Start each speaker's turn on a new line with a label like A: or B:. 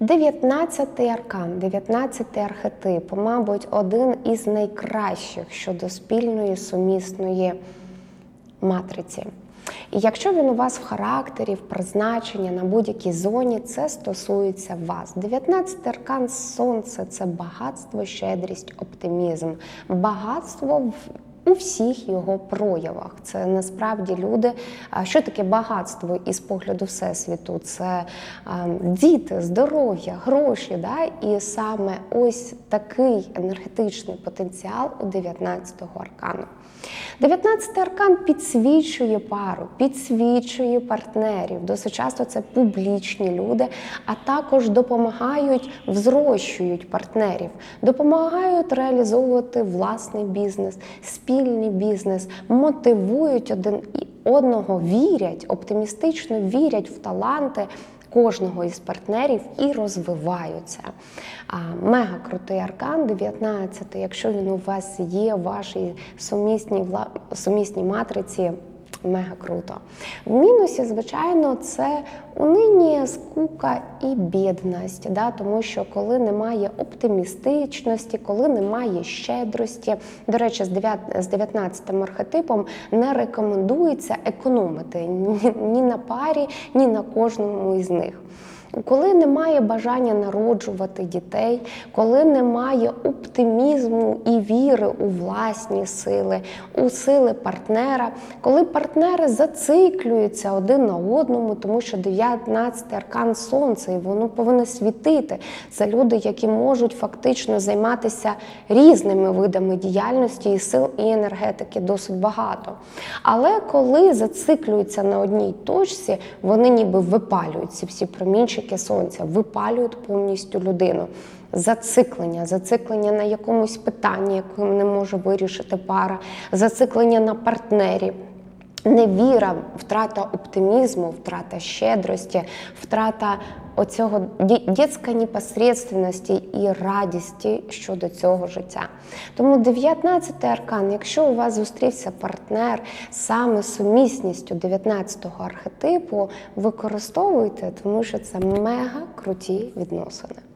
A: 19-й аркан, 19-й архетип, мабуть, один із найкращих щодо спільної сумісної матриці. І якщо він у вас в характері, в призначенні на будь-якій зоні, це стосується вас. 19 аркан сонце це багатство, щедрість, оптимізм, багатство в. У всіх його проявах це насправді люди. Що таке багатство із погляду всесвіту? Це діти, здоров'я, гроші. Да? І саме ось такий енергетичний потенціал у 19-го аркану. 19-й аркан підсвічує пару, підсвічує партнерів. Досить часто це публічні люди, а також допомагають, взрощують партнерів, допомагають реалізовувати власний бізнес, спільний бізнес, мотивують один одного, вірять, оптимістично вірять в таланти. Кожного із партнерів і розвиваються. Мега крутий аркан 19, якщо він у вас є в вашій сумісній сумісній матриці. Мега круто. В мінусі, звичайно, це унині скука і бідність, да? тому що коли немає оптимістичності, коли немає щедрості, до речі, з 19-м архетипом не рекомендується економити ні, на парі, ні на кожному із них. Коли немає бажання народжувати дітей, коли немає оптимізму і віри у власні сили, у сили партнера, коли партнери зациклюються один на одному, тому що 19 аркан сонця, і воно повинно світити. Це люди, які можуть фактично займатися різними видами діяльності і сил і енергетики досить багато. Але коли зациклюються на одній точці, вони ніби випалюють ці всі промінчики сонця, випалюють повністю людину. Зациклення, зациклення на якомусь питанні, яким не може вирішити пара, зациклення на партнері. Невіра, втрата оптимізму, втрата щедрості, втрата оцього дітської непосредственності і радісті щодо цього життя. Тому 19 аркан, якщо у вас зустрівся партнер саме сумісністю 19-го архетипу, використовуйте, тому що це мега круті відносини.